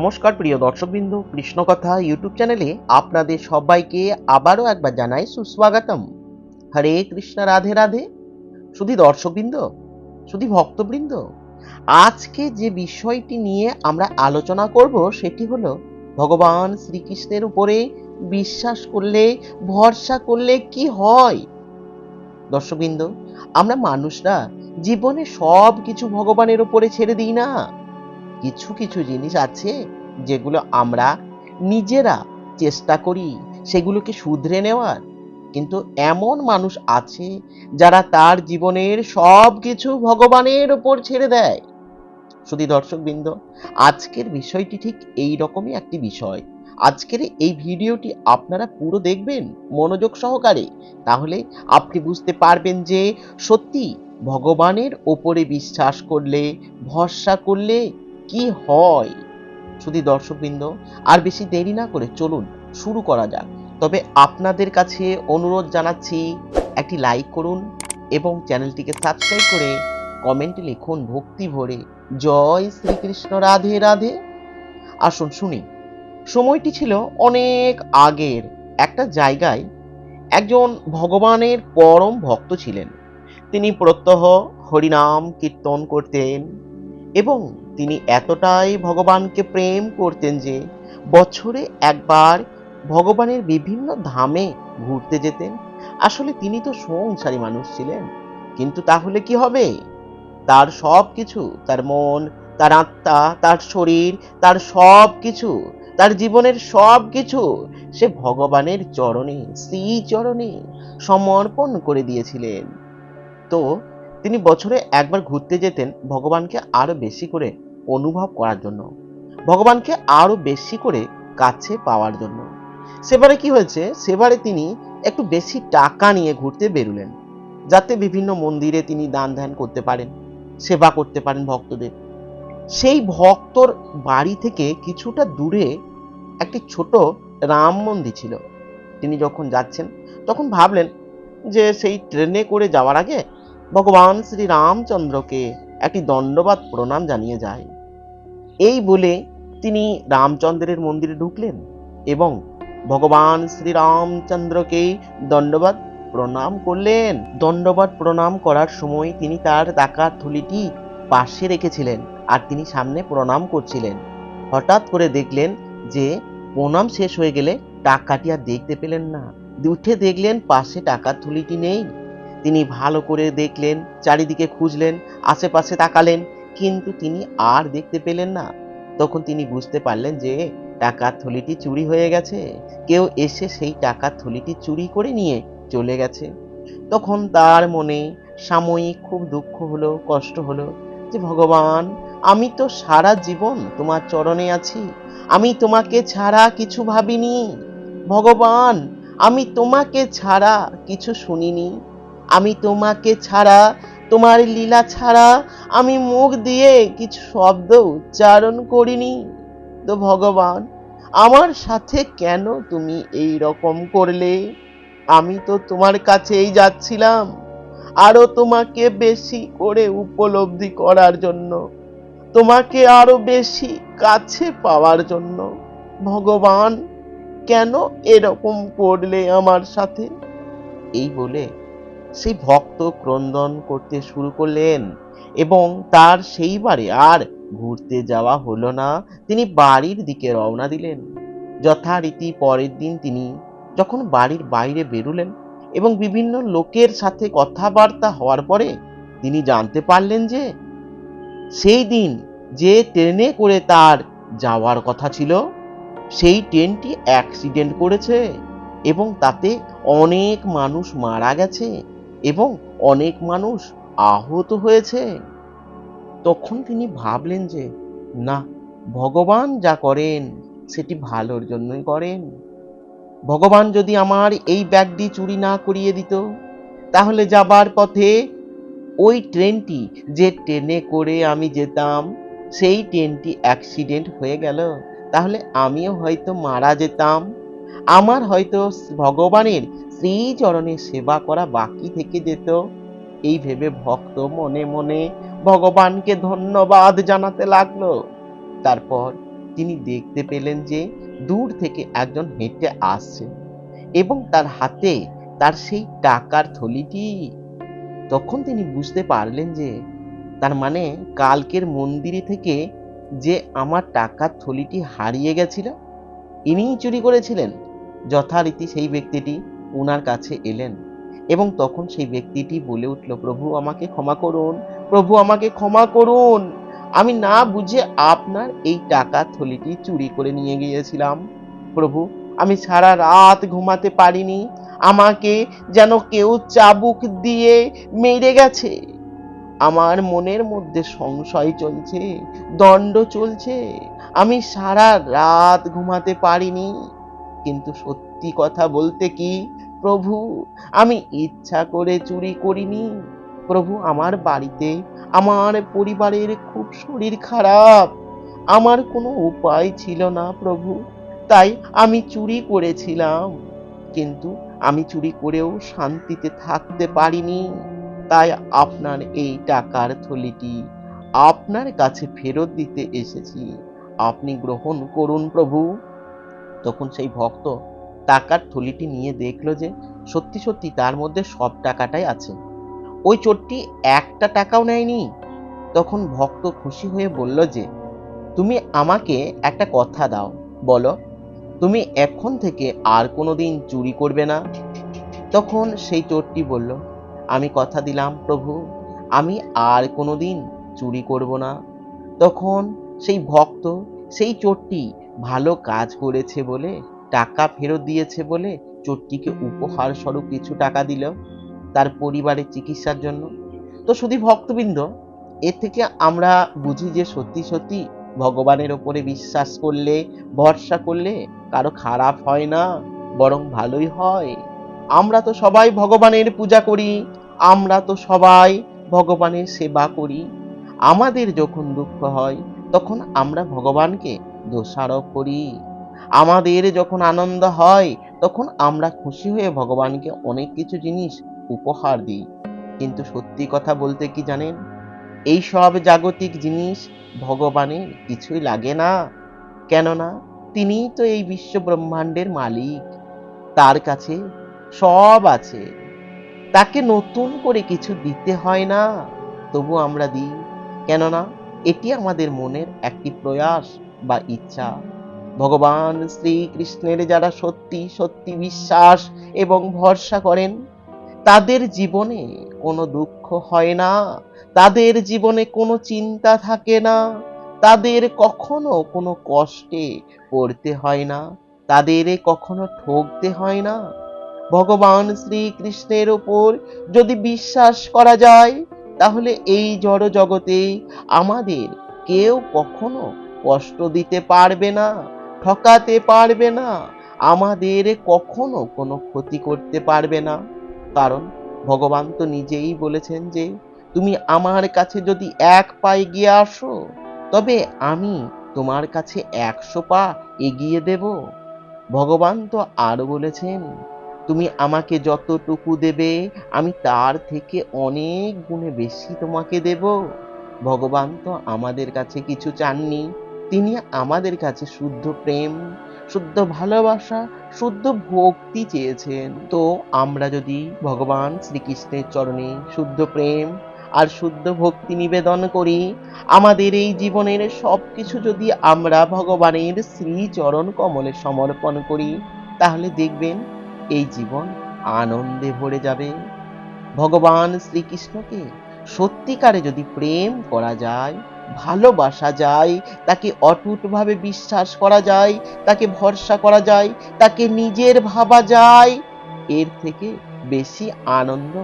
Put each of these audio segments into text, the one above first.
নমস্কার, প্রিয় দর্শকবৃন্দ, কৃষ্ণকথা ইউটিউব চ্যানেলে আপনাদের সবাইকে আবারও একবার জানাই সুস্বাগতম। হরে কৃষ্ণ, রাধে রাধে। শুধু দর্শকবৃন্দ শুধু ভক্তবৃন্দ, আজকে যে বিষয়টি নিয়ে আমরা আলোচনা করব সেটি হলো, ভগবান শ্রীকৃষ্ণের উপরে বিশ্বাস করলে, ভরসা করলে কি হয়? দর্শকবৃন্দ, আমরা মানুষরা জীবনে সব কিছু ভগবানের উপরে ছেড়ে দিই না। কিছু কিছু জিনিস আছে যেগুলো আমরা নিজেরা চেষ্টা করি সেগুলোকে শুধরে নেওয়ার। কিন্তু এমন মানুষ আছে যারা তার জীবনের সব কিছু ভগবানের ওপর ছেড়ে দেয়। শুধু দর্শকবৃন্দ, আজকের বিষয়টি ঠিক এই রকমই একটি বিষয়। আজকের এই ভিডিওটি আপনারা পুরো দেখবেন মনোযোগ সহকারে। তাহলে আপনি বুঝতে পারবেন যে সত্যি ভগবানের ওপরে বিশ্বাস করলে, ভরসা করলে কি হয়? শুধু দর্শকবৃন্দ, আর বেশি দেরি না করে চলুন শুরু করা যাক। তবে আপনাদের কাছে অনুরোধ জানাচ্ছি, একটি লাইক করুন এবং চ্যানেলটিকে সাবস্ক্রাইব করে কমেন্টে লিখুন ভক্তি ভরে, জয় শ্রীকৃষ্ণ রাধে রাধে। আসুন শুনি। সময়টি ছিল অনেক আগের। একটা জায়গায় একজন ভগবানের পরম ভক্ত ছিলেন। তিনি প্রত্যহ হরিনাম কীর্তন করতেন। এবং তিনি এতটাই ভগবানকে প্রেম করতেন যে বছরে একবার ভগবানের বিভিন্ন ধামে ঘুরতে যেতেন। আসলে তিনি তো সংসারী মানুষ ছিলেন। কিন্তু তাহলে কি হবে? তার সব কিছু তার মন, তার আত্মা, তার শরীর, তার সব কিছু তার জীবনের সব কিছু সে ভগবানের চরণে শ্রী চরণে সমর্পণ করে দিয়েছিলেন। তো তিনি বছরে একবার ঘুরতে যেতেন ভগবানকে আরও বেশি করে অনুভব করার জন্য। ভগবানকে আরও বেশি করে কাছে পাওয়ার জন্য। সেবারে কি হয়েছে? সেবারে তিনি একটু বেশি টাকা নিয়ে ঘুরতে বেরুলেন, যাতে বিভিন্ন মন্দিরে তিনি দান ধ্যান করতে পারেন, সেবা করতে পারেন ভক্তদের। সেই ভক্তর বাড়ি থেকে কিছুটা দূরে একটি ছোট রাম মন্দির ছিল। তিনি যখন যাচ্ছেন, তখন ভাবলেন যে সেই ট্রেনে করে যাওয়ার আগে ভগবান শ্রী রামচন্দ্রকে একটি দণ্ডবাদ প্রণাম জানিয়ে যায়। এই বলে তিনি রামচন্দ্রের মন্দিরে ঢুকলেন এবং ভগবান শ্রী রামচন্দ্রকে দণ্ডবাদ প্রণাম করলেন। দণ্ডবাদ প্রণাম করার সময় তিনি তার টাকার থলিটি পাশে রেখেছিলেন আর তিনি সামনে প্রণাম করছিলেন। হঠাৎ করে দেখলেন যে প্রণাম শেষ হয়ে গেলে টাকাটি আর দেখতে পেলেন না। উঠে দেখলেন পাশে টাকার থলিটি নেই। তিনি ভালো করে দেখলেন, চারিদিকে খুঁজলেন, আশেপাশে তাকালেন, কিন্তু তিনি আর দেখতে পেলেন না। তখন তিনি বুঝতে পারলেন যে টাকার থলিটি চুরি হয়ে গেছে। কেউ এসে সেই টাকার থলিটি চুরি করে নিয়ে চলে গেছে। তখন তার মনে সাময়িক খুব দুঃখ হলো, কষ্ট হলো যে, ভগবান, আমি তো সারা জীবন তোমার চরণে আছি। আমি তোমাকে ছাড়া কিছু ভাবিনি। ভগবান, আমি তোমাকে ছাড়া কিছু শুনিনি। আমি তোমাকে ছাড়া, তোমার লীলা ছাড়া আমি মুখ দিয়ে কিছু শব্দ উচ্চারণ করিনি। তো ভগবান, আমার সাথে কেন তুমি এই রকম করলে? আমি তো তোমার কাছেই যাচ্ছিলাম, আরও তোমাকে বেশি করে উপলব্ধি করার জন্য, তোমাকে আরও বেশি কাছে পাওয়ার জন্য। ভগবান, কেন এরকম করলে আমার সাথে? এই বলে সেই ভক্ত ক্রন্দন করতে শুরু করলেন এবং তার সেইবারে আর ঘুরতে যাওয়া হলো না। তিনি বাড়ির দিকে রওনা দিলেন। যথারীতি পরের দিন তিনি যখন বাড়ির বাইরে বেরুলেন এবং বিভিন্ন লোকের সাথে কথাবার্তা হওয়ার পরে তিনি জানতে পারলেন যে সেই দিন যে ট্রেনে করে তার যাওয়ার কথা ছিল, সেই ট্রেনটি অ্যাক্সিডেন্ট করেছে এবং তাতে অনেক মানুষ মারা গেছে। এবং অনেক মানুষ আহত হয়েছে। তখন তিনি ভাবলেন যে, না, ভগবান যা করেন, সেটি ভালোর জন্যই করেন। ভগবান যদি আমার এই ব্যাগটি চুরি না করিয়ে দিত, তাহলে যাবার পথে ওই ট্রেনটি, যে ট্রেনে করে আমি যেতাম, সেই ট্রেনটি অ্যাক্সিডেন্ট হয়ে গেল। তাহলে আমিও হয়তো মারা যেতাম। আমার হয়তো ভগবানের শ্রীচরণে সেবা করা বাকি থেকে যেত। এই ভেবে ভক্ত মনে মনে ভগবানকে ধন্যবাদ জানাতে লাগল। তারপর তিনি দেখতে পেলেন যে দূর থেকে একজন হেঁটে আসছে এবং তার হাতে তার সেই টাকার থলিটি। তখন তিনি বুঝতে পারলেন যে তার মানে কালকের মন্দিরে থেকে যে আমার টাকার থলিটি হারিয়ে গেছিল, ইনিই চুরি করেছিলেন। যথারীতি সেই ব্যক্তিটি ওনার কাছে এলেন এবং তখন সেই ব্যক্তিটি বলে উঠল, প্রভু, আমাকে ক্ষমা করুন, প্রভু, আমাকে ক্ষমা করুন। আমি না বুঝে আপনার এই টাকা থলিটি চুরি করে নিয়ে গিয়েছিলাম। প্রভু, আমি সারা রাত ঘুমাতে পারিনি। আমাকে যেন কেউ চাবুক দিয়ে মেরে গেছে। আমার মনের মধ্যে সংশয় চলছে, দণ্ড চলছে। আমি সারা রাত ঘুমাতে পারিনি। কিন্তু সত্যি কথা বলতে কি, প্রভু? আমি ইচ্ছা করে চুরি করিনি। প্রভু, আমার বাড়িতে আমার পরিবারের খুব শরীর খারাপ। আমার কোনো উপায় ছিল না প্রভু, তাই আমি চুরি করেছিলাম। কিন্তু আমি চুরি করেও শান্তিতে থাকতে পারিনি। তাই আপনার এই টাকার থলিটি আপনার কাছে ফেরত দিতে এসেছি। আপনি গ্রহণ করুন প্রভু। তখন সেই ভক্ত টাকার থলিটি নিয়ে দেখল যে সত্যি সত্যি তার মধ্যে সব টাকাটাই আছে। ওই চোরটি একটা টাকাও নেয়নি। তখন ভক্ত খুশি হয়ে বলল যে, তুমি আমাকে একটা কথা দাও, বলো, তুমি এখন থেকে আর কোনোদিন চুরি করবে না? তখন সেই চোরটি বলল, আমি কথা দিলাম প্রভু, আমি আর কোনোদিন চুরি করব না। তখন সেই ভক্ত সেই চোরটি ভালো কাজ করেছে বলে টাকা ফেরত দিয়েছে বলে চোরটিকে উপহার স্বরূপ কিছু টাকা দিল তার পরিবারের চিকিৎসার জন্য। তো শুধু ভক্তবৃন্দ এর থেকে আমরা বুঝি যে সত্যি সত্যি ভগবানের ওপরে বিশ্বাস করলে, ভরসা করলে কারও খারাপ হয় না, বরং ভালোই হয়। আমরা তো সবাই ভগবানের পূজা করি, আমরা তো সবাই ভগবানের সেবা করি। আমাদের যখন দুঃখ হয়, তখন আমরা ভগবানকে দোষারোপ করি। আমাদের যখন আনন্দ হয়, তখন আমরা খুশি হয়ে ভগবানকে অনেক কিছু জিনিস উপহার দিই। কিন্তু সত্যি কথা বলতে কি জানেন? এই সব জাগতিক জিনিস ভগবানের কিছুই লাগে না। কেননা, তিনিই তো এই বিশ্ব ব্রহ্মাণ্ডের মালিক। তার কাছে সব আছে। তাকে নতুন করে কিছু দিতে হয় না, তবু আমরা দিই। কেননা, এটি আমাদের মনের একটি প্রয়াস বা ইচ্ছা। ভগবান শ্রীকৃষ্ণের যারা সত্যি সত্যি বিশ্বাস এবং ভরসা করেন, তাদের জীবনে কোনো দুঃখ হয় না, তাদের জীবনে কোনো চিন্তা থাকে না, তাদের কখনো কোনো কষ্টে পড়তে হয় না, তাদের কখনো ঠকতে হয় না। ভগবান শ্রীকৃষ্ণের ওপর যদি বিশ্বাস করা যায়, তাহলে এই জড় জগতে আমাদের কেউ কখনো কষ্ট দিতে পারবে না। ঠকাতে পারবে না। আমাদের কখনো কোনো ক্ষতি করতে পারবে না। কারণ ভগবান তো নিজেই বলেছেন যে, তুমি আমার কাছে যদি এক পা এগিয়ে আসো, তবে আমি তোমার কাছে একশো পা এগিয়ে দেব। ভগবান তো আরও বলেছেন, তুমি আমাকে যতটুকু দেবে, আমি তার থেকে অনেক গুণে বেশি তোমাকে দেব। ভগবান তো আমাদের কাছে কিছু চাননি। তিনি আমাদের কাছে শুদ্ধ প্রেম, শুদ্ধ ভালোবাসা, শুদ্ধ ভক্তি চেয়েছেন। তো আমরা যদি ভগবান শ্রীকৃষ্ণের চরণে শুদ্ধ প্রেম আর শুদ্ধ ভক্তি নিবেদন করি, আমাদের এই জীবনের সব কিছু যদি আমরা ভগবানের শ্রীচরণ কমলে সমর্পণ করি, তাহলে দেখবেন এই জীবন আনন্দে ভরে যাবে। ভগবান শ্রীকৃষ্ণকে সত্যিকারে যদি প্রেম করা যায় ভালোবাসা যায়, তাকে অটুটভাবে বিশ্বাস করা যায়, তাকে ভরসা করা যায়, তাকে নিজের ভাবা যায়। এর থেকে বেশি আনন্দ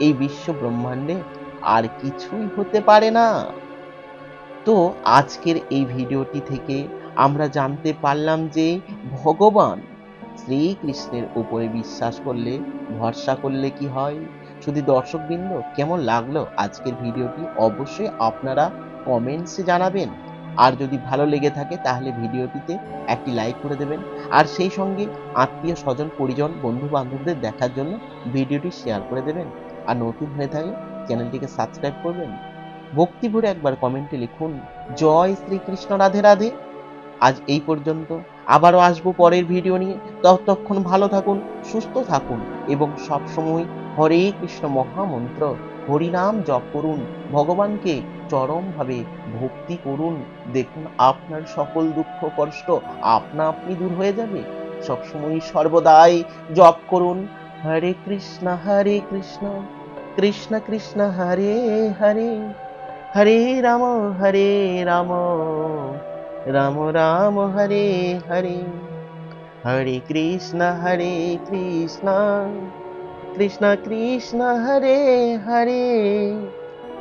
এই বিশ্ব ব্রহ্মাণ্ডে আর কিছুই হতে পারে না। তো আজকের এই ভিডিওটি থেকে আমরা জানতে পারলাম যে ভগবান শ্রীকৃষ্ণের উপরে বিশ্বাস করলে, ভরসা করলে কি হয়? শুধু দর্শকবৃন্দ, কেমন লাগল আজকের ভিডিওটি? অবশ্যই আপনারা কমেন্টসে জানাবেন। আর যদি ভালো লেগে থাকে, তাহলে ভিডিওটিতে একটি লাইক করে দেবেন। আর সেই সঙ্গে আত্মীয়, স্বজন, পরিজন বন্ধু বান্ধবদের দেখার জন্য ভিডিওটি শেয়ার করে দেবেন। আর নতুন হয়ে থাকলে চ্যানেলটিকে সাবস্ক্রাইব করবেন। ভক্তি ভরে একবার কমেন্টে লিখুন, জয় শ্রীকৃষ্ণ, রাধে রাধে। আজ এই পর্যন্ত। আবারও আসব পরের ভিডিও নিয়ে। ততক্ষণ ভালো থাকুন, সুস্থ থাকুন এবং সবসময় হরে কৃষ্ণ মহামন্ত্র। হরিনাম জপ করুন। ভগবানকে চরমভাবে ভক্তি করুন। দেখুন, আপনার সকল দুঃখ কষ্ট আপনা আপনি দূর হয়ে যাবে। সবসময় সর্বদাই জপ করুন। হরে কৃষ্ণ হরে কৃষ্ণ কৃষ্ণ কৃষ্ণ, হরে হরে। হরে রাম হরে রাম রাম রাম, হরে হরে। হরে কৃষ্ণ হরে কৃষ্ণ। কৃষ্ণ কৃষ্ণ হরে হরে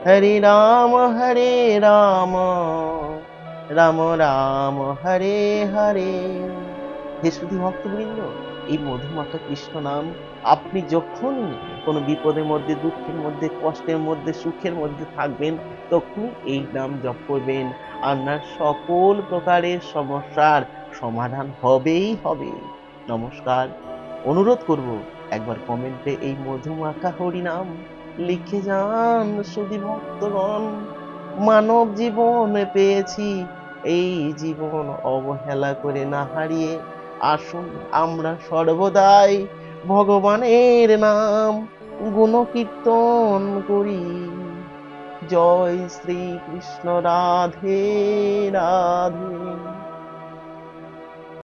হরে রাম হরে রাম রাম রাম, হরে হরে। হে শুধু ভক্তবৃন্দ, এই মধুমাখা কৃষ্ণ নাম আপনি যখনই কোনো বিপদের মধ্যে, দুঃখের মধ্যে, কষ্টের মধ্যে, সুখের মধ্যে থাকবেন তখনই এই নাম জপ করবেন। আপনার সকল প্রকারের সমস্যার সমাধান হবেই হবে। নমস্কার। অনুরোধ করব একবার কমেন্টে এই মধুমাখা হরিনাম লিখে যান শুধু ভক্তগণ মানব জীবন পেয়েছি, এই জীবন অবহেলা করে না হারিয়ে আসুন আমরা সর্বদাই ভগবানের নাম গুণকীর্তন করি। জয় শ্রী কৃষ্ণ রাধে রাধে।